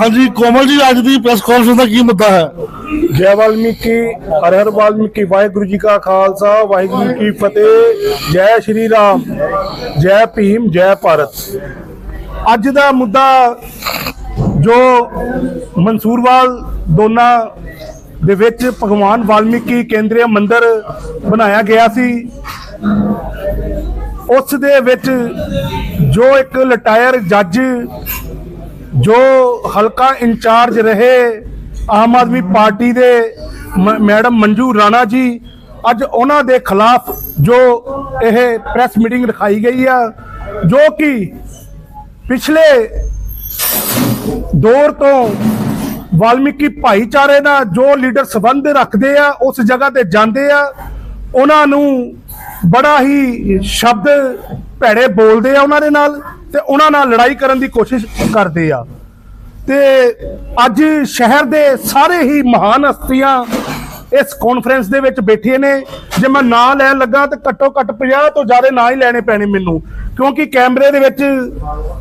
ਹਾਂਜੀ, ਕੋਮਲ ਜੀ, ਅੱਜ ਦੀ ਪ੍ਰੈਸ ਕਾਨਫਰੰਸ ਦਾ ਕੀ ਮੁੱਦਾ ਹੈ? ਜੈ ਵਾਲਮੀਕੀ, ਹਰ ਹਰ ਵਾਲਮੀਕੀ, ਵਾਹਿਗੁਰੂ ਜੀ ਕਾ ਖਾਲਸਾ, ਵਾਹਿਗੁਰੂ ਕੀ ਫਤਿਹ, ਜੈ ਸ਼੍ਰੀ ਰਾਮ, ਜੈ ਭੀਮ, ਜੈ ਭਾਰਤ। ਅੱਜ ਦਾ ਮੁੱਦਾ ਜੋ ਮਨਸੂਰਵਾਲ ਦੋਨਾ ਦੇ ਵਿੱਚ ਭਗਵਾਨ ਵਾਲਮੀਕੀ ਕੇਂਦਰੀ ਮੰਦਿਰ ਬਣਾਇਆ ਗਿਆ ਸੀ, ਉਸ ਦੇ ਵਿੱਚ ਜੋ ਇੱਕ ਲਟਾਇਰ ਜੱਜ ਜੋ ਹਲਕਾ ਇੰਚਾਰਜ ਰਹੇ ਆਮ ਆਦਮੀ ਪਾਰਟੀ ਦੇ ਮ- ਮੈਡਮ ਮੰਜੂ ਰਾਣਾ ਜੀ, ਅੱਜ ਉਹਨਾਂ ਦੇ ਖਿਲਾਫ ਜੋ ਇਹ ਪ੍ਰੈਸ ਮੀਟਿੰਗ ਰਖਾਈ ਗਈ ਆ, ਜੋ ਕਿ ਪਿਛਲੇ ਦੌਰ ਤੋਂ ਵਾਲਮੀਕੀ ਭਾਈਚਾਰੇ ਦਾ ਜੋ ਲੀਡਰ ਸੰਬੰਧ ਰੱਖਦੇ ਆ, ਉਸ ਜਗ੍ਹਾ ਤੇ ਜਾਂਦੇ ਆ, ਉਹਨਾਂ ਨੂੰ ਬੜਾ ਹੀ ਸ਼ਬਦ ਭੈੜੇ ਬੋਲਦੇ ਆ ਉਹਨਾਂ ਦੇ ਨਾਲ। ਤੇ ਉਹਨਾਂ ਨਾਲ ਲੜਾਈ ਕਰਨ ਦੀ ਕੋਸ਼ਿਸ਼ ਕਰਦੇ ਆ। ਤੇ ਅੱਜ ਸ਼ਹਿਰ ਦੇ ਸਾਰੇ ਹੀ ਮਹਾਨ ਹਸਤੀਆਂ ਇਸ ਕਾਨਫਰੰਸ ਦੇ ਵਿੱਚ ਬੈਠੇ ਨੇ। ਜੇ ਮੈਂ ਨਾਂ ਲੈਣ ਲੱਗਾ ਤਾਂ ਘੱਟੋ ਘੱਟ 50 ਤੋਂ ਜ਼ਿਆਦਾ ਨਾਂ ਹੀ ਲੈਣੇ ਪੈਣੇ ਮੈਨੂੰ। ਕਿਉਂਕਿ ਕੈਮਰੇ ਦੇ ਵਿੱਚ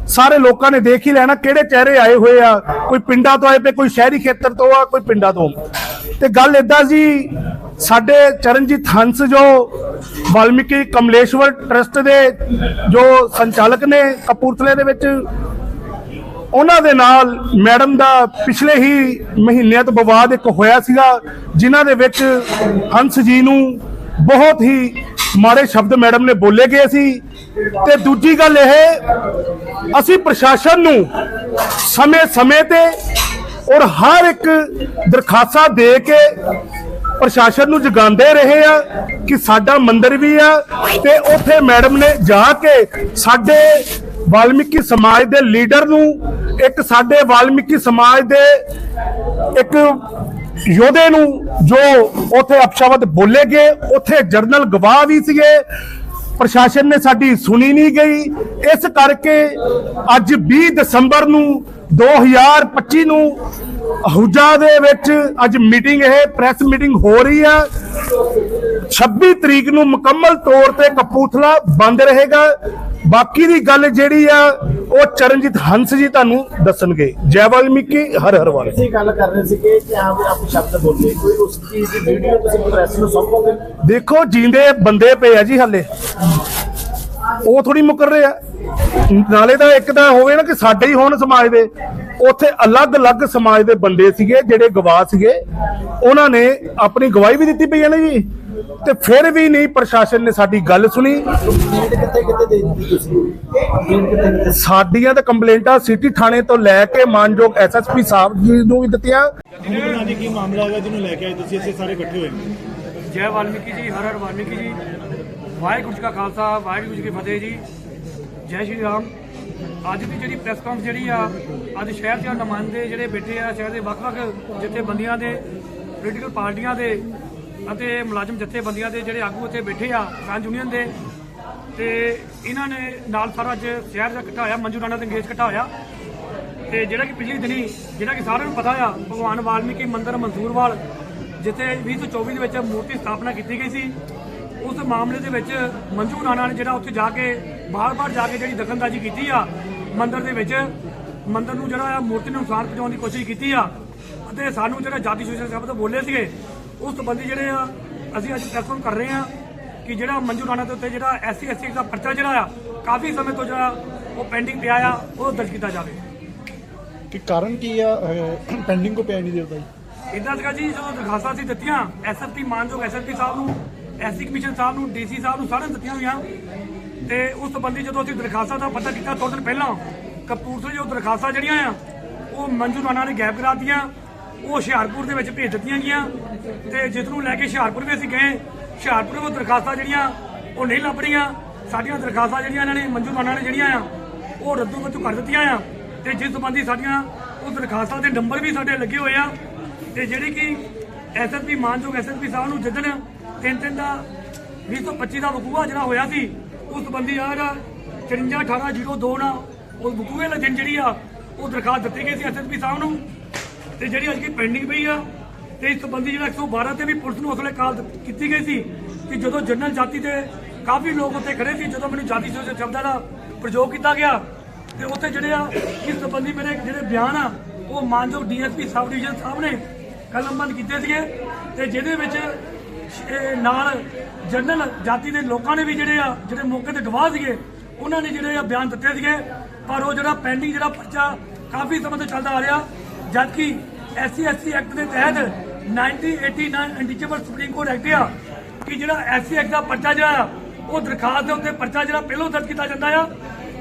ਸਾਰੇ ਲੋਕਾਂ ਨੇ ਦੇਖ ਹੀ ਲੈਣਾ ਕਿਹੜੇ ਚਿਹਰੇ ਆਏ ਹੋਏ ਆ। ਕੋਈ ਪਿੰਡਾਂ ਤੋਂ ਆਏ ਪਏ, ਕੋਈ ਸ਼ਹਿਰੀ ਖੇਤਰ ਤੋਂ ਆ, ਕੋਈ ਪਿੰਡਾਂ ਤੋਂ। ਤੇ ਗੱਲ ਇਦਾਂ ਜੀ ਸਾਡੇ ਚਰਨਜੀਤ ਹੰਸ ਜੋ ਵਾਲਮੀਕੀ ਕਮਲੇਸ਼ਵਰ ਟਰਸਟ ਦੇ ਜੋ ਸੰਚਾਲਕ ਨੇ ਕਪੂਰਥਲੇ ਦੇ ਵਿੱਚ, ਉਹਨਾਂ ਦੇ ਨਾਲ ਮੈਡਮ ਦਾ ਪਿਛਲੇ ਹੀ ਮਹੀਨਿਆਂ ਤੋਂ ਵਿਵਾਦ ਇੱਕ ਹੋਇਆ ਸੀਗਾ, ਜਿਨ੍ਹਾਂ ਦੇ ਵਿੱਚ ਹੰਸ ਜੀ ਨੂੰ ਬਹੁਤ ਹੀ ਮਾੜੇ ਸ਼ਬਦ ਮੈਡਮ ਨੇ ਬੋਲੇ ਗਏ ਸੀ। ਤੇ ਦੂਜੀ ਗੱਲ ਇਹ, ਅਸੀਂ ਪ੍ਰਸ਼ਾਸਨ ਨੂੰ ਸਮੇਂ-ਸਮੇਂ ਤੇ ਔਰ ਹਰ ਇੱਕ ਦਰਖਾਸਤਾਂ ਦੇ ਕੇ ਪ੍ਰਸ਼ਾਸਨ ਨੂੰ ਜਗਾਉਂਦੇ ਰਹੇ ਆ ਕਿ ਸਾਡਾ ਮੰਦਿਰ ਵੀ ਆ ਤੇ ਉੱਥੇ ਮੈਡਮ ਨੇ ਜਾ ਕੇ ਸਾਡੇ ਵਾਲਮੀਕੀ ਸਮਾਜ ਦੇ ਲੀਡਰ ਨੂੰ ਇੱਕ ਸਾਡੇ ਵਾਲਮੀਕੀ ਸਮਾਜ ਦੇ ਇੱਕ ਯੋਧੇ ਨੂੰ ਜੋ ਉੱਥੇ ਅਪਸ਼ਬਦ ਬੋਲੇ ਗਏ, ਉੱਥੇ ਜਰਨਲ ਗਵਾਹ ਵੀ ਸੀਗੇ। ਪ੍ਰਸ਼ਾਸਨ ਨੇ ਸਾਡੀ ਸੁਣੀ ਨਹੀਂ ਗਈ। ਇਸ ਕਰਕੇ ਅੱਜ 20 ਦਸੰਬਰ ਨੂੰ 2025 ਨੂੰ ਅਹੂਜਾ ਦੇ ਵਿੱਚ ਅੱਜ ਮੀਟਿੰਗ ਇਹ ਪ੍ਰੈਸ ਮੀਟਿੰਗ ਹੋ ਰਹੀ ਆ। 26 ਤਰੀਕ ਨੂੰ ਮੁਕੰਮਲ ਤੌਰ ਤੇ ਕਪੂਥਲਾ ਬੰਦ ਰਹੇਗਾ। ਬਾਕੀ ਦੀ ਗੱਲ ਜਿਹੜੀ ਆ ਉਹ ਚਰਨਜੀਤ ਹੰਸ ਜੀ ਤੁਹਾਨੂੰ ਦੱਸਣਗੇ। ਜੈ ਵਾਲਮੀਕੀ ਹਰ ਹਰ ਵਾਲ। ਅਸੀਂ ਗੱਲ ਕਰ ਰਹੇ ਸੀ ਕਿ ਆਪ ਆਪ ਸ਼ਬਦ ਬੋਲੇ ਕੋਈ ਉਸ ਚੀਜ਼ ਦੀ ਵੀਡੀਓ ਤੁਸੀਂ ਪ੍ਰੈਸ ਨੂੰ ਸੌਂਪੋਗੇ? ਦੇਖੋ ਜਿੰਦੇ ਬੰਦੇ ਪਏ ਆ ਜੀ ਹਾਲੇ। ਉਹ ਥੋੜੀ ਮੁਕਰ ਰਹੇ ਆ। ਨਾਲੇ ਤਾਂ ਇੱਕ ਤਾਂ ਹੋਵੇ ਨਾ ਕਿ ਸਾਡੇ ਹੀ ਹੋਣ ਸਮਾਜ ਦੇ। ਉੱਥੇ ਅਲੱਗ-ਅਲੱਗ ਸਮਾਜ ਦੇ ਬੰਦੇ ਸੀਗੇ ਜਿਹੜੇ ਗਵਾਹ ਸੀਗੇ। ਉਹਨਾਂ ਨੇ ਆਪਣੀ ਗਵਾਹੀ ਵੀ ਦਿੱਤੀ ਪਈ ਹੈ ਨਾ ਜੀ। ਤੇ ਫਿਰ ਵੀ ਨਹੀਂ ਪ੍ਰਸ਼ਾਸਨ ਨੇ ਸਾਡੀ ਗੱਲ ਸੁਣੀ। ਸਾਡੀਆਂ ਤਾਂ ਕੰਪਲੇਂਟਾਂ ਸਿਟੀ ਥਾਣੇ ਤੋਂ ਲੈ ਕੇ ਮਾਨਯੋਗ ਐਸਐਸਪੀ ਸਾਹਿਬ ਜੀ ਨੂੰ ਵੀ ਦਿੱਤੀਆਂ। ਜਿਹਨਾਂ ਅੱਜ ਕੀ ਮਾਮਲਾ ਹੋਇਆ ਜਿਹਨੂੰ ਲੈ ਕੇ ਆਏ ਤੁਸੀਂ? ਅਸੀਂ ਸਾਰੇ ਇਕੱਠੇ ਹੋਏ। ਹਾਂ। ਜੈ ਵਾਲਮੀਕੀ ਜੀ ਹਰ ਹਰ ਵਾਲਮੀਕੀ ਜੀ। ਵਾਹਿਗੁਰੂ ਜੀ ਕਾ ਖਾਲਸਾ ਵਾਹਿਗੁਰੂ ਜੀ ਕੀ ਫਤਿਹ ਜੀ। ਜੈ ਸ਼੍ਰੀ ਰਾਮ। ਅੱਜ ਦੀ ਜਿਹੜੀ ਪ੍ਰੈਸ ਕਾਨਫਰੰਸ ਜਿਹੜੀ ਆ, ਅੱਜ ਸ਼ਹਿਰ ਦੇ ਨੁਮਾਇੰਦੇ ਜਿਹੜੇ ਬੈਠੇ ਆ, ਸ਼ਹਿਰ ਦੇ ਵੱਖ-ਵੱਖ ਜਥੇਬੰਦੀਆਂ ਦੇ ਪੋਲੀਟੀਕਲ ਪਾਰਟੀਆਂ ਦੇ ਅਤੇ ਮੁਲਾਜ਼ਮ ਜਥੇਬੰਦੀਆਂ ਦੇ ਜਿਹੜੇ ਆਗੂ ਇੱਥੇ ਬੈਠੇ ਆ ਕਿਸਾਨ ਯੂਨੀਅਨ ਦੇ। ਤੇ ਇਹਨਾਂ ਨੇ ਨਾਲ ਸਾਰਾ ਅੱਜ ਸ਼ਹਿਰ ਦਾ ਇਕੱਠਾ ਹੋਇਆ ਮੰਜੂ ਰਾਣਾ ਤੇ ਅੰਗੇਜ ਇਕੱਠਾ ਹੋਇਆ ਤੇ ਜਿਹੜਾ ਕਿ ਪਿਛਲੀ ਦਿਨੀ, ਜਿਹੜਾ ਕਿ ਸਾਰਿਆਂ ਨੂੰ ਪਤਾ ਆ, ਭਗਵਾਨ ਵਾਲਮੀਕੀ ਮੰਦਿਰ ਮਨਸੂਰਵਾਲ ਜਿੱਥੇ 2024 ਦੇ ਵਿੱਚ ਮੂਰਤੀ ਸਥਾਪਨਾ ਕੀਤੀ ਗਈ ਸੀ। ਉਸ ਮਾਮਲੇ ਦੇ ਵਿੱਚ ਮੰਜੂ ਰਾਣਾ ਨੇ ਜਿਹੜਾ ਉੱਥੇ ਜਾ ਕੇ ਬਾਰ-ਬਾਰ ਜਾ ਕੇ ਜਿਹੜੀ ਦਖਲਅੰਦਾਜ਼ੀ ਕੀਤੀ ਆ ਮੰਦਿਰ ਦੇ ਵਿੱਚ ਮੰਦਿਰ ਨੂੰ ਜਿਹੜਾ ਆ ਮੂਰਤੀ ਨੂੰ ਨੁਕਸਾਨ ਪਹੁੰਚਾਉਣ ਦੀ ਕੋਸ਼ਿਸ਼ ਕੀਤੀ ਆ ਅਤੇ ਸਾਨੂੰ ਜਿਹੜਾ ਜਾਤੀ ਸ਼ੋਸ਼ਣ ਸ਼ਬਦ ਬੋਲੇ ਸੀਗੇ ਉਸ ਸੰਬੰਧੀ ਜਿਹੜੇ ਆ ਅਸੀਂ ਅੱਜ ਪ੍ਰੈਸ ਕਰ ਰਹੇ ਆ ਕਿ ਜਿਹੜਾ ਮੰਜੂ ਰਾਣਾ ਦੇ ਉੱਤੇ ਜਿਹੜਾ ਐਸਸੀ ਐਸਟੀ ਦਾ ਪਰਚਾ ਜਿਹੜਾ ਆ ਕਾਫੀ ਸਮੇਂ ਤੋਂ ਜਿਹੜਾ ਉਹ ਪੈਂਡਿੰਗ ਪਿਆ ਆ ਉਹ ਦਰਜ ਕੀਤਾ ਜਾਵੇ। ਕਿ ਕਾਰਨ ਕੀ ਆ ਪੈਂਡਿੰਗ ਕੋ ਪਿਆ ਨਹੀਂ ਜੀ ਇਦਾਂ ਸੀਗਾ ਜੀ ਜਦੋਂ ਦਰਖਾਸਤਾਂ ਸੀ ਦਿੱਤੀਆਂ ਐਸਐਸਪੀ ਮਾਨਯੋਗ ਐਸਐਸਪੀ ਸਾਹਿਬ ਨੂੰ ਐਸਸੀ ਕਮਿਸ਼ਨ ਸਾਹਿਬ ਨੂੰ, ਡੀਸੀ ਸਾਹਿਬ ਨੂੰ ਸਾਰਿਆਂ ਦਿੱਤੀਆਂ ਹੋਈਆਂ। ਤੇ ਉਸ ਸੰਬੰਧੀ ਜਦੋਂ ਅਸੀਂ ਦਰਖਾਸਤਾਂ ਦਾ ਪਤਾ ਕੀਤਾ ਥੋੜੇ ਦਿਨ ਪਹਿਲਾਂ ਕਪੂਰਥਲੇ ਜੋ ਦਰਖਾਸਤਾਂ ਜਿਹੜੀਆਂ ਆ, ਉਹ ਮੰਜੂ ਰਾਣਾ ਨੇ ਗਾਇਬ ਕਰਾਤੀਆਂ, ਉਹ ਹੁਸ਼ਿਆਰਪੁਰ ਦੇ ਵਿੱਚ ਭੇਜ ਦਿੱਤੀਆਂ ਗਈਆਂ। ਤੇ ਜਿਸ ਨੂੰ ਲੈ ਕੇ ਹੁਸ਼ਿਆਰਪੁਰ ਵੀ ਅਸੀਂ ਗਏ, ਹੁਸ਼ਿਆਰਪੁਰ ਉਹ ਦਰਖਾਸਤਾਂ ਜਿਹੜੀਆਂ, ਉਹ ਨਹੀਂ ਲੱਭ ਰਹੀਆਂ। ਸਾਡੀਆਂ ਦਰਖਾਸਤਾਂ ਜਿਹੜੀਆਂ ਇਹਨਾਂ ਨੇ ਮੰਜੂ ਰਾਣਾ ਨੇ ਜਿਹੜੀਆਂ ਆ, ਉਹ ਰੱਦੂ ਬੱਦੂ ਕਰ ਦਿੱਤੀਆਂ ਆ। ਤੇ ਜਿਸ ਸੰਬੰਧੀ ਸਾਡੀਆਂ ਉਹ ਦਰਖਾਸਤਾਂ ਦੇ ਨੰਬਰ ਵੀ ਸਾਡੇ ਲੱਗੇ ਹੋਏ ਆ। ਤੇ ਜਿਹੜੀ ਕਿ ਐਸਐਸਪੀ, ਮਾਨਯੋਗ ਐਸਐਸਪੀ ਸਾਹਿਬ ਨੂੰ ਜਿੱਦਣ ਤਿੰਨ ਤਿੰਨ ਦਾ 2025 ਦਾ ਵਕੂਆ ਜਿਹੜਾ ਹੋਇਆ ਸੀ, ਉਸ ਸੰਬੰਧੀ ਆ ਜਿਹੜਾ 54 1802 ਨਾ ਉਹ ਵਕੂਏ ਵਾਲੇ ਦਿਨ ਜਿਹੜੀ ਆ, ਉਹ ਦਰਖਾਸਤ ਦਿੱਤੀ ਗਈ ਸੀ ਐਸਐਸਪੀ ਸਾਹਿਬ ਨੂੰ। ਤੇ ਜਿਹੜੀ ਅੱਜ ਕੀ ਪੈਂਡਿੰਗ ਪਈ ਆ, ਤੇ ਇਸ ਸੰਬੰਧੀ ਜਿਹੜਾ 112 ਤੇ ਵੀ ਪੁਲਿਸ ਨੂੰ ਉਸਲੇ ਕਾਲ ਕੀਤੀ ਗਈ ਸੀ ਕਿ ਜਦੋਂ ਜਨਰਲ ਜਾਤੀ ਦੇ ਕਾਫੀ ਲੋਕ ਉੱਥੇ ਖੜੇ ਸੀ, ਜਦੋਂ ਮੈਨੂੰ ਜਾਤੀ ਸੋਚ ਸ਼ਬਦਾਂ ਦਾ ਪ੍ਰਯੋਗ ਕੀਤਾ ਗਿਆ, ਤੇ ਉੱਥੇ ਜਿਹੜੇ ਆ, ਇਸ ਸੰਬੰਧੀ ਮੇਰੇ ਜਿਹੜੇ ਬਿਆਨ ਆ, ਉਹ ਮਾਨਯੋਗ ਡੀਐਸਪੀ ਸਬ ਡਿਵੀਜ਼ਨ ਸਾਹਿਬ ਨੇ ਕਲਮਬੰਦ ਕੀਤੇ ਸੀਗੇ। ਤੇ ਜਿਹਦੇ ਵਿੱਚ ਨਾਲ ਜਨਰਲ ਜਾਤੀ ਦੇ ਲੋਕਾਂ ਨੇ ਵੀ ਜਿਹੜੇ ਆ, ਜਿਹੜੇ ਮੌਕੇ ਤੇ ਗਵਾਹ ਸੀਗੇ, ਉਹਨਾਂ ਨੇ ਜਿਹੜੇ ਆ ਬਿਆਨ ਦਿੱਤੇ ਸੀਗੇ। ਪਰ ਉਹ ਜਿਹੜਾ ਪੈਂਡਿੰਗ ਜਿਹੜਾ ਪਰਚਾ ਕਾਫੀ ਸਮਾਂ ਤੋਂ ਚੱਲਦਾ ਆ ਰਿਹਾ, ਜਦਕਿ ਐਸਸੀ ਐਸਟੀ ਐਕਟ ਦੇ ਤਹਿਤ 1989 ਅਨਟੀਚੇਬਲ ਸੁਪਰੀਮ ਕੋਰਟ ਐਕਟ ਆ, ਕਿ ਜਿਹੜਾ ਐਸਸੀ ਐਕਟ ਦਾ ਪਰਚਾ ਜਿਹੜਾ ਉਹ ਦਰਖਾਸਤ ਦੇ ਉੱਤੇ ਪਰਚਾ ਜਿਹੜਾ ਪਹਿਲਾਂ ਦਰਜ ਕੀਤਾ ਜਾਂਦਾ ਆ,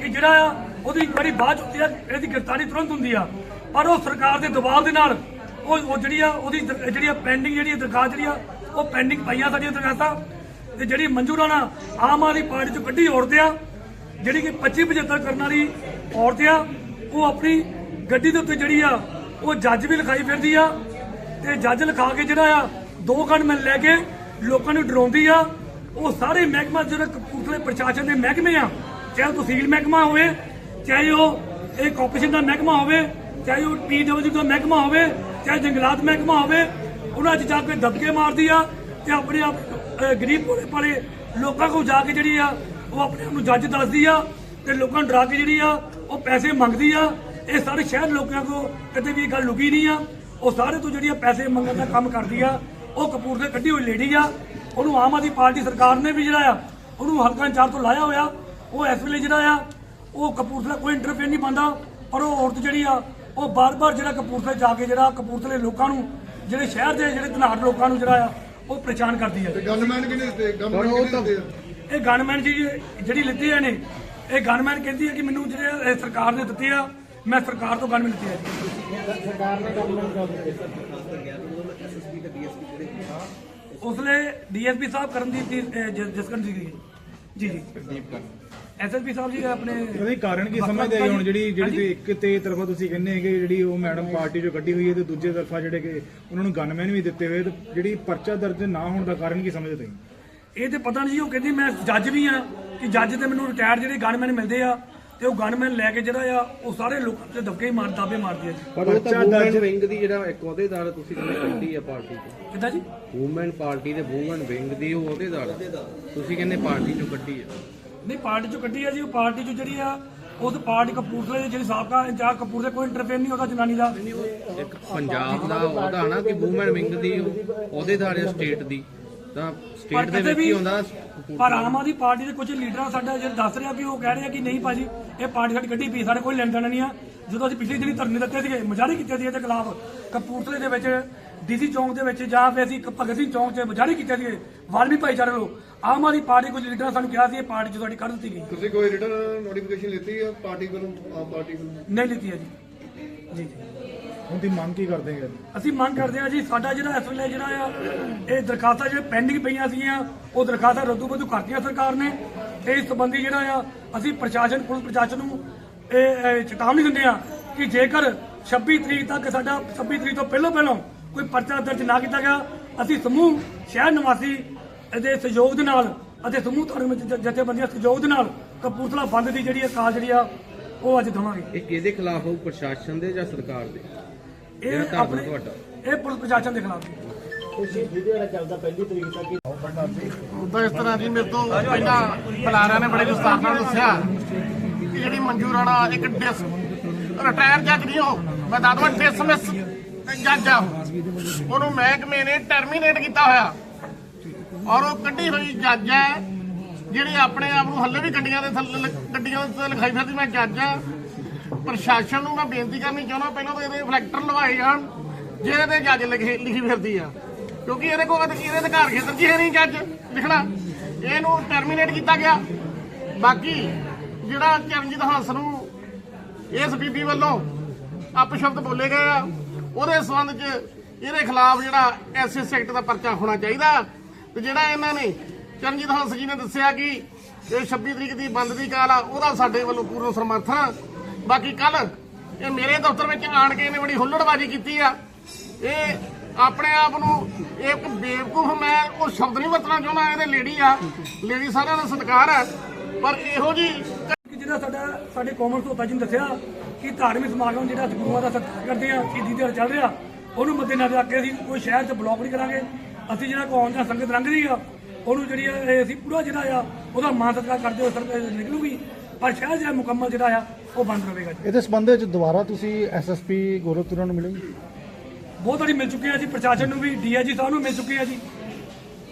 ਕਿ ਜਿਹੜਾ ਆ, ਉਹਦੀ ਇਨਕੁਆਇਰੀ ਬਾਅਦ 'ਚ ਹੁੰਦੀ ਆ, ਇਹਦੀ ਗ੍ਰਿਫਤਾਰੀ ਤੁਰੰਤ ਹੁੰਦੀ ਆ। ਪਰ ਉਹ ਸਰਕਾਰ ਦੇ ਦਬਾਅ ਦੇ ਨਾਲ ਉਹ ਜਿਹੜੀ ਆ, ਉਹਦੀ ਜਿਹੜੀ ਆ ਪੈਂਡਿੰਗ ਜਿਹੜੀ ਦਰਖਾਸਤ ਜਿਹੜੀ ਆ ਉਹ ਪੈਂਡਿੰਗ ਪਈਆਂ ਸਾਡੀਆਂ ਦਰਖਾਸਤਾਂ ਤੇ ਜਿਹੜੀ ਮਨਜ਼ੂਰਾਨਾ ਆਮ ਆਦਮੀ ਪਾਰਟੀ ਚ ਕੱਢੀ ਔਰਤ ਆ, ਜਿਹੜੀ ਕਿ 25 75 ਕਰਨ ਵਾਲੀ ਔਰਤ ਆ, ਉਹ ਆਪਣੀ ਗੱਡੀ ਦੇ ਉੱਤੇ ਜਿਹੜੀ ਆ, ਉਹ ਜੱਜ ਵੀ ਲਿਖਾਈ ਫਿਰਦੀ ਆ ਤੇ ਜੱਜ ਲਿਖਾ ਕੇ ਜਿਹੜਾ ਆ, ਦੋ ਗਨਮੈਨ ਲੈ ਕੇ ਲੋਕਾਂ ਨੂੰ ਡਰਾਉਂਦੀ ਆ। ਉਹ ਸਾਰੇ ਮਹਿਕਮਾ ਜਿਹੜੇ ਕਪੂਰਥਲੇ ਪ੍ਰਸ਼ਾਸਨ ਦੇ ਮਹਿਕਮੇ ਆ, ਚਾਹੇ ਉਹ ਤਹਿਸੀਲ ਮਹਿਕਮਾ ਹੋਵੇ, ਚਾਹੇ ਉਹ ਇਹ ਕਾਰਪੋਰੇਸ਼ਨ ਦਾ ਮਹਿਕਮਾ ਹੋਵੇ, ਚਾਹੇ ਉਹ ਪੀਡਬਲਯੂ ਦਾ ਮਹਿਕਮਾ ਹੋਵੇ, ਚਾਹੇ ਜੰਗਲਾਤ ਮਹਿਕਮਾ ਹੋਵੇ ਉਹਨਾਂ 'ਚ ਜਾ ਕੇ ਦਬਕੇ ਮਾਰਦੀ ਆ ਤੇ ਆਪਣੇ ਆਪ ਗਰੀਬ ਭੋਲੇ ਭਾਲੇ ਲੋਕਾਂ ਕੋਲ ਜਾ ਕੇ ਜਿਹੜੀ ਆ, ਉਹ ਆਪਣੇ ਆਪ ਨੂੰ ਜੱਜ ਦੱਸਦੀ ਆ ਤੇ ਲੋਕਾਂ ਨੂੰ ਡਰਾ ਕੇ ਜਿਹੜੀ ਆ, ਉਹ ਪੈਸੇ ਮੰਗਦੀ ਆ। ਇਹ ਸਾਰੇ ਸ਼ਹਿਰ ਲੋਕਾਂ ਕੋ ਕਦੇ ਵੀ ਇਹ ਗੱਲ ਲੁਕੀ ਨਹੀਂ ਆ। ਉਹ ਸਾਰੇ ਤੋਂ ਜਿਹੜੀ ਪੈਸੇ ਮੰਗਣ ਦਾ ਕੰਮ ਕਰਦੀ ਆ, ਉਹ ਕਪੂਰ ਦੇ ਕੱਢੀ ਹੋਈ ਲੇਡੀ ਆ। ਉਹਨੂੰ ਆਮ ਆਦਮੀ ਪਾਰਟੀ ਸਰਕਾਰ ਨੇ ਵੀ ਜਿਹੜਾ ਆ, ਉਹਨੂੰ ਹਲਕਾ ਇੰਚਾਰਜ ਤੋਂ ਲਾਇਆ ਹੋਇਆ। ਉਹ ਇਸ ਵੇਲੇ ਜਿਹੜਾ ਆ, ਉਹ ਕਪੂਰਥਲਾ ਕੋਈ ਇੰਟਰਫੇਅਰ ਨਹੀਂ ਪਾਉਂਦਾ। ਪਰ ਉਹ ਔਰਤ ਜਿਹੜੀ ਆ, ਉਹ ਬਾਰ-ਬਾਰ ਜਿਹੜਾ ਕਪੂਰਥਲੇ ਜਾ ਕੇ ਜਿਹੜਾ ਕਪੂਰਥਲੇ ਲੋਕਾਂ ਨੂੰ ਜਿਹੜੇ ਸ਼ਹਿਰ ਦੇ ਜਿਹੜੇ ਧਨਾੜ ਲੋਕਾਂ ਨੂੰ ਜਿਹੜਾ ਆ ਉਹ ਪਰੇਸ਼ਾਨ ਕਰਦੀ ਗਨਮੈਨ ਕਿਹਨੇ ਦਿੱਤੇ? ਗਨਮੈਨ ਕਿਹਨੇ ਦਿੱਤੇ ਇਹ ਗਨਮੈਨ ਜੀ ਜਿਹੜੀ ਲਿੱਤੀ ਆ ਨੇ ਇਹ ਗਨਮੈਨ ਕਹਿੰਦੀ ਹੈ ਕਿ ਮੈਨੂੰ ਜਿਹੜੇ ਇਹ ਸਰਕਾਰ ਨੇ ਦਿੱਤੇ ਆ ਮੈਂ ਸਰਕਾਰ ਤੋਂ ਗਨਮੈਨ ਲਿੱਤੀ ਆ ਜੀ। ਉਸਲੇ ਡੀਐਸਪੀ ਸਾਹਿਬ ਕਰਨਦੀਪ ਦੀ ਜਸਕਰਨ ਜੀ ਜੀ। ਜੀ ਐਸਐਸਪੀ ਸਾਹਿਬ ਜੀ ਆਪਣੇ ਉਹਦੇ ਕਾਰਨ ਕੀ ਸਮਝਦੇ ਆ ਹੁਣ ਜਿਹੜੀ ਜਿਹੜੀ ਤੁਸੀਂ ਇੱਕ ਤੇ ਤਰਫਾ ਤੁਸੀਂ ਕਹਿੰਦੇ ਹੈਗੇ ਜਿਹੜੀ ਉਹ ਮੈਡਮ ਪਾਰਟੀ ਚੋਂ ਕੱਢੀ ਹੋਈ ਹੈ ਤੇ ਦੂਜੇ ਤਰਫਾ ਜਿਹੜੇ ਕਿ ਉਹਨਾਂ ਨੂੰ ਗਨਮੈਨ ਵੀ ਦਿੱਤੇ ਹੋਏ ਤੇ ਜਿਹੜੀ ਪਰਚਾ ਦਰਜ ਨਾ ਹੋਣ ਦਾ ਕਾਰਨ ਕੀ ਸਮਝਦੇ ਤੁਸੀਂ? ਇਹ ਤੇ ਪਤਾ ਨਹੀਂ ਜੀ ਉਹ ਕਹਿੰਦੀ ਮੈਂ ਜੱਜ ਵੀ ਆ ਕਿ ਜੱਜ ਤੇ ਮੈਨੂੰ ਰਿਟਾਇਰ ਜਿਹੜੇ ਗਨਮੈਨ ਮਿਲਦੇ ਆ ਤੇ ਉਹ ਗਨਮੈਨ ਲੈ ਕੇ ਜਿਹੜਾ ਆ ਉਹ ਸਾਰੇ ਲੋਕਾਂ ਤੇ ਦਬਕੇ ਹੀ ਮਾਰ ਦਾਬੇ ਮਾਰਦੇ ਆ ਪਰ ਉਹ ਤਾਂ ਵੂਮਨ ਵਿੰਗ ਦੀ ਜਿਹੜਾ ਇੱਕ ਅਹੁਦੇਦਾਰ ਤੁਸੀਂ ਕਹਿੰਦੇ ਕੱਢੀ ਆ ਪਾਰਟੀ ਤੋਂ। ਕਿੱਦਾਂ ਜੀ? ਵੂਮਨ ਪਾਰਟੀ ਦੇ ਵੂਮਨ ਵਿੰਗ ਦੀ ਉਹ ਅਹੁਦੇਦਾਰ। ਤੁਸੀਂ ਕਹਿੰਦੇ ਪਾਰਟੀ ਚੋਂ ਕੱਢੀ ਆ। ਨਹੀਂ ਪਾਰਟੀ ਚੋਂ ਕੱਢੀ ਆ ਜੀ ਉਹ ਪਾਰਟੀ ਚੋਂ ਜਿਹੜੀ ਆ ਉਸ ਪਾਰਟੀ ਕਪੂਰਥਲੇ ਦੀ ਜਿਹੜੀ ਸਾਬਕਾ ਇੰਚਾਰਜ ਕਪੂਰਥਲੇ ਕੋਈ ਇੰਟਰਫੇਅਰ ਨਹੀਂ ਉਹਦਾ ਜਨਾਨੀ ਦਾ। ਇੱਕ ਪੰਜਾਬ ਦਾ ਉਹਦਾ ਨਾ ਕਿ ਵੂਮਨ ਵਿੰਗ ਦੀ ਉਹ ਅਹੁਦੇਦਾਰ ਹੈ ਸਟੇਟ ਦੀ। ਤਾਂ ਸਟੇਟ ਦੇ ਵਿੱਚ ਵੀ ਹੀ ਹੁੰਦਾ ਪਰ ਆਮ ਆਦਮੀ ਪਾਰਟੀ ਦੇ ਕੁਝ ਲੀਡਰਾਂ ਸਾਡਾ ਜਿਹੜਾ ਦੱਸ ਰਿਹਾ ਕਿ ਉਹ ਕਹਿ ਰਹੇ ਆ ਕਿ ਨਹੀਂ ਭਾਜੀ ਇਹ ਪਾਰਟੀ ਸਾਡੀ ਕੱਢੀ ਪਈ ਸਾਡੇ ਕੋਈ ਲੈਣ ਦੇਣ ਨਹੀਂ ਆ। ਜਦੋਂ ਅਸੀਂ ਪਿਛਲੇ ਦਿਨੀ ਧਰਨੇ ਦਿੱਤੇ ਸੀਗੇ ਮੁਜ਼ਾਹਰੇ ਕੀਤੇ ਸੀ ਇਹਦੇ ਖਿਲਾਫ ਕਪੂਰਥਲੇ ਦੇ ਵਿੱਚ ਡੀਸੀ ਚੌਂਕ ਦੇ ਵਿੱਚ ਜਾਂ ਫਿਰ ਅਸੀਂ ਭਗਤ ਸਿੰਘ ਚੌਂਕ 'ਚ ਮੁਜ਼ਾਹਰੇ ਕੀਤੇ ਸੀਗੇ ਵਾਲਮੀ ਭਾਈਚਾਰੇ ਵੱਲੋਂ। ਆਮ ਆਦਮੀ ਪਾਰਟੀ ਕੁਝ ਲੀਡਰਾਂ ਸਾਨੂੰ ਕਿਹਾ ਸੀ ਇਹ ਪਾਰਟੀ 'ਚ ਸਾਡੀ ਕੱਢ ਦਿੱਤੀ ਗਈ। ਤੁਸੀਂ ਕੋਈ ਰਿਟਰਨ ਨੋਟੀਫਿਕੇਸ਼ਨ ਲਿੱਤੀ ਹੈ ਪਾਰਟੀ ਵੱਲੋਂ ਆਮ ਪਾਰਟੀ ਵੱਲੋਂ? ਨਹੀਂ ਲਿੱਤੀ ਹੈ ਜੀ। ਜੀ ਜੀ। ਹੁਣ ਤੁਸੀਂ ਮੰਗ ਕੀ ਕਰਦੇ ਹੈਗੇ ਅਸੀਂ ਮੰਗ ਕਰਦੇ ਹਾਂ ਜੀ ਸਾਡਾ ਜਿਹੜਾ ਇਸ ਵੇਲੇ ਜਿਹੜਾ ਆ ਇਹ ਦਰਖਾਸਤਾਂ ਜਿਹੜੇ ਪੈਂਡਿੰਗ ਪਈਆਂ ਸੀਗੀਆਂ ਉਹ ਦਰਖਾਸਤਾਂ ਰੱਦੂ ਬੱਦੂ ਕਰਤੀਆਂ ਸਰਕਾਰ ਨੇ। ਤੇ ਇਸ ਸੰਬੰਧੀ ਜਿਹੜਾ ਆ ਅਸੀਂ ਪ੍ਰਸ਼ਾਸਨ ਪੁਲਿਸ ਪ੍ਰਸ਼ਾਸਨ ਨੂੰ ਇਹ ਇਹ ਚੇਤਾਵਨੀ ਦਿੰਦੇ ਆ ਕਿ ਜੇਕਰ 26 ਤਰੀਕ ਤੱਕ ਸਾਡਾ 26 ਤਰੀਕ ਤੋਂ ਪਹਿਲਾਂ ਪਹਿਲਾਂ ਕੋਈ ਪਰਚਾ ਦਰਜ ਨਾ ਕੀਤਾ ਗਿਆ ਅਸੀਂ ਸਮੂਹ ਸ਼ਹਿਰ ਨਿਵਾਸੀ ਦੇ ਸਹਿਯੋਗ ਦੇ ਨਾਲ ਅਤੇ ਸਮੂਹ ਧਾਰਮਿਕ ਜਥੇਬੰਦੀਆਂ ਸਹਿਯੋਗ ਦੇ ਨਾਲ ਕਪੂਰਥਲਾ ਬੰਦ ਦੀ ਜਿਹੜੀ ਅਕਾਲ ਜਿਹੜੀ ਆ ਉਹ ਅੱਜ ਦਵਾਂਗੇ। ਇਹ ਕਿਹਦੇ ਖਿਲਾਫ ਹੋਊ ਪ੍ਰਸ਼ਾਸਨ ਦੇ ਜਾਂ ਸਰਕਾਰ ਦੇ? ਇਹ ਆਪਣੇ ਤੁਹਾਡਾ। ਇਹ ਪੁਲਿਸ ਪ੍ਰਸ਼ਾਸਨ ਦੇ ਖਿਲਾਫ ਉਦੋਂ ਇਸ ਤਰ੍ਹਾਂ ਜੀ ਮੇਰੇ ਤੋਂ ਪਹਿਲਾਂ ਬੁਲਾਰਿਆਂ ਨੇ ਬੜੇ ਵਿਸਤਾਰ ਨਾਲ ਦੱਸਿਆ ਕਿ ਜਿਹੜੀ ਮਨਜੂਰ ਰਾਣਾ ਇੱਕ ਡਿਸ ਰਿਟਾਇਰ ਜੱਜ ਨਹੀਂ ਉਹ ਮੈਂ ਦੱਸਦਾ ਡਿਸਮਿਸ ਜੱਜ ਆ ਉਹ। ਉਹਨੂੰ ਮਹਿਕਮੇ ਨੇ ਟਰਮੀਨੇਟ ਕੀਤਾ ਹੋਇਆ। ਔਰ ਉਹ ਕੱਢੀ ਹੋਈ ਜੱਜ ਹੈ, ਜਿਹੜੀ ਆਪਣੇ ਆਪ ਨੂੰ ਹੱਲੇ ਵੀ ਗੱਡੀਆਂ ਦੇ ਥੱਲੇ ਲ- ਗੱਡੀਆਂ ਦੇ ਉੱਤੇ ਲਿਖਾਈ ਫਿਰਦੀ। ਮੈਂ ਜੱਜ ਆ ਪ੍ਰਸ਼ਾਸਨ ਨੂੰ ਮੈਂ ਬੇਨਤੀ ਕਰਨੀ ਚਾਹੁੰਦਾ, ਪਹਿਲਾਂ ਤਾਂ ਇਹਦੇ ਰਿਫਲੈਕਟਰ ਲਵਾਏ ਜਾਣ ਜਿਹਦੇ ਤੇ ਜੱਜ ਲਿਖੀ ਲਿਖੀ ਫਿਰਦੀ ਆ। ਕਿਉਂਕਿ ਇਹਦੇ ਕੋਲ ਤਾਂ ਇਹਦੇ ਅਧਿਕਾਰ ਖੇਤਰ 'ਚ ਹੈ ਨਹੀਂ ਜੱਜ, ਲਿਖਣਾ। ਇਹਨੂੰ ਟਰਮੀਨੇਟ ਕੀਤਾ ਗਿਆ। ਬਾਕੀ ਜਿਹੜਾ ਚਰਨਜੀਤ ਹੰਸ ਨੂੰ ਇਸ ਬੀਬੀ ਵੱਲੋਂ ਅਪਸ਼ਬਦ ਬੋਲੇ ਗਏ ਆ ਉਹਦੇ ਸੰਬੰਧ 'ਚ ਇਹਦੇ ਖਿਲਾਫ ਜਿਹੜਾ ਐਸਐਸ ਸੈਕਟ ਦਾ ਪਰਚਾ ਹੋਣਾ ਚਾਹੀਦਾ। ਤੇ ਜਿਹੜਾ ਇਹਨਾਂ ਨੇ ਚਰਨਜੀਤ ਹੰਸ ਜੀ ਨੇ ਦੱਸਿਆ ਕਿ ਇਹ 26 ਤਰੀਕ ਦੀ ਬੰਦ ਦੀ ਕਾਲ ਆ, ਉਹਦਾ ਸਾਡੇ ਵੱਲੋਂ ਪੂਰਨ ਸਮਰਥਨ। ਬਾਕੀ ਕੱਲ ਇਹ ਮੇਰੇ ਦਫ਼ਤਰ ਵਿੱਚ ਆਣ ਕੇ ਇਹਨੇ ਬੜੀ ਹੁੱਲੜਬਾਜ਼ੀ ਕੀਤੀ ਆ। ਇਹ ਆਪਣੇ ਆਪ ਨੂੰ ਇੱਕ ਬੇਵਕੂਫ ਮੈਂ ਉਹ ਸ਼ਬਦ ਨਹੀਂ ਵਰਤਣਾ ਚਾਹੁੰਦਾ, ਇਹਦੇ ਲੇਡੀ ਆ। ਲੇਡੀ ਸਾਰਿਆਂ ਦਾ ਸਤਿਕਾਰ ਹੈ ਪਰ ਇਹੋ ਜੀ ਜਿਹੜਾ ਸਾਡਾ ਸਾਡੇ ਕਾਮਨ ਸੋਤਾ ਜੀ ਦੱਸਿਆ ਕਿ ਧਾਰਮਿਕ ਸਮਾਗਮ ਜਿਹੜਾ ਅਸੀਂ ਗੁਰੂਆਂ ਦਾ ਸਤਿਕਾਰ ਕਰਦੇ ਆ ਸ਼ਹੀਦੀ ਦਿਹਾੜਾ ਚੱਲ ਰਿਹਾ ਉਹਨੂੰ ਮੱਦੇਨਜ਼ਰ ਰੱਖ ਕੇ ਅਸੀਂ ਕੋਈ ਸ਼ਹਿਰ 'ਚ ਬਲੌਕ ਨਹੀਂ ਕਰਾਂਗੇ। ਅਸੀਂ ਜਿਹੜਾ ਕੌਮ ਦਾ ਸੰਗਤ ਲੰਘਦੀ ਆ ਉਹਨੂੰ ਜਿਹੜੀ ਇਹ ਅਸੀਂ ਪੂਰਾ ਜਿਹੜਾ ਆ ਉਹਦਾ ਮਾਨ ਸਤਿਕਾਰ ਕਰਦੇ ਹੋਏ ਸਰ ਨਿਕਲੂਗੀ ਪਰ ਸ਼ਹਿਰ ਜਿਹੜਾ ਮੁਕੰਮਲ ਜਿਹੜਾ ਆ ਉਹ ਬੰਦ ਰਹੇਗਾ ਜੀ। ਇਹਦੇ ਸੰਬੰਧ ਵਿੱਚ ਦੁਬਾਰਾ ਤੁਸੀਂ ਐਸਐਸਪੀ ਗੌਰਵ ਤੁਰਾ ਨੂੰ ਮਿਲੋਗੇ ਬਹੁਤ ਵਾਰੀ ਮਿਲ ਚੁੱਕੇ ਆ ਜੀ ਪ੍ਰਸ਼ਾਸਨ ਨੂੰ ਵੀ ਡੀਆਈਜੀ ਸਾਹਿਬ ਨੂੰ ਮਿਲ ਚੁੱਕੇ ਆ ਜੀ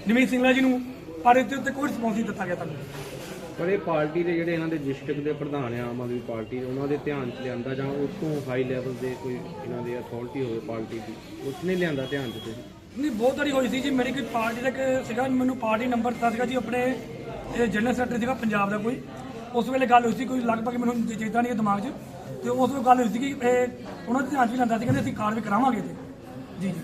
ਨਿਮੀਤ ਸਿੰਘਲਾ ਜੀ ਨੂੰ ਪਰ ਇਹਦੇ ਉੱਤੇ ਕੋਈ ਰਿਸਪੌਂਸ ਨਹੀਂ ਦਿੱਤਾ ਗਿਆ ਤੁਹਾਨੂੰ ਪਰ ਇਹ ਪਾਰਟੀ ਦੇ ਜਿਹੜੇ ਇਹਨਾਂ ਦੇ ਡਿਸਟ੍ਰਿਕਟ ਦੇ ਪ੍ਰਧਾਨ ਆ, ਆਮ ਆਦਮੀ ਪਾਰਟੀ, ਉਹਨਾਂ ਦੇ ਧਿਆਨ 'ਚ ਲਿਆਂਦਾ ਜਾਂ ਉਸ ਹਾਈ ਲੈਵਲ ਦੇ ਕੋਈ ਇਹਨਾਂ ਦੇ ਅਥਾਰਟੀ ਹੋਵੇ ਪਾਰਟੀ ਦੀ, ਉਸਨੇ ਲਿਆਂਦਾ ਧਿਆਨ 'ਚ ਤੁਸੀਂ? ਨਹੀਂ, ਬਹੁਤ ਵਾਰੀ ਹੋਈ ਸੀ ਜੀ, ਮੇਰੀ ਕੋਈ ਪਾਰਟੀ ਦਾ ਸੀਗਾ, ਮੈਨੂੰ ਪਾਰਟੀ ਨੰਬਰ ਦਿੱਤਾ ਸੀਗਾ ਜੀ, ਆਪਣੇ ਜਨਰਲ ਸੈਕਟਰੀ ਸੀਗਾ ਪੰਜਾਬ ਦਾ ਕੋਈ। ਉਸ ਵੇਲੇ ਗੱਲ ਹੋਈ ਸੀ, ਕੋਈ ਲਗਭਗ ਮੈਨੂੰ ਚੇਤਾ ਨਹੀਂ ਦਿਮਾਗ 'ਚ, ਤੇ ਉਸ ਵੇਲੇ ਗੱਲ ਹੋਈ ਸੀ ਕਿ ਇਹ ਉਹਨਾਂ ਦੇ ਧਿਆਨ 'ਚ ਵੀ ਲੈਂਦਾ ਸੀ ਕਹਿੰਦੇ ਅਸੀਂ ਕਾਰਵਾਈ ਕਰਾਵਾਂਗੇ ਤੇ। ਜੀ ਜੀ।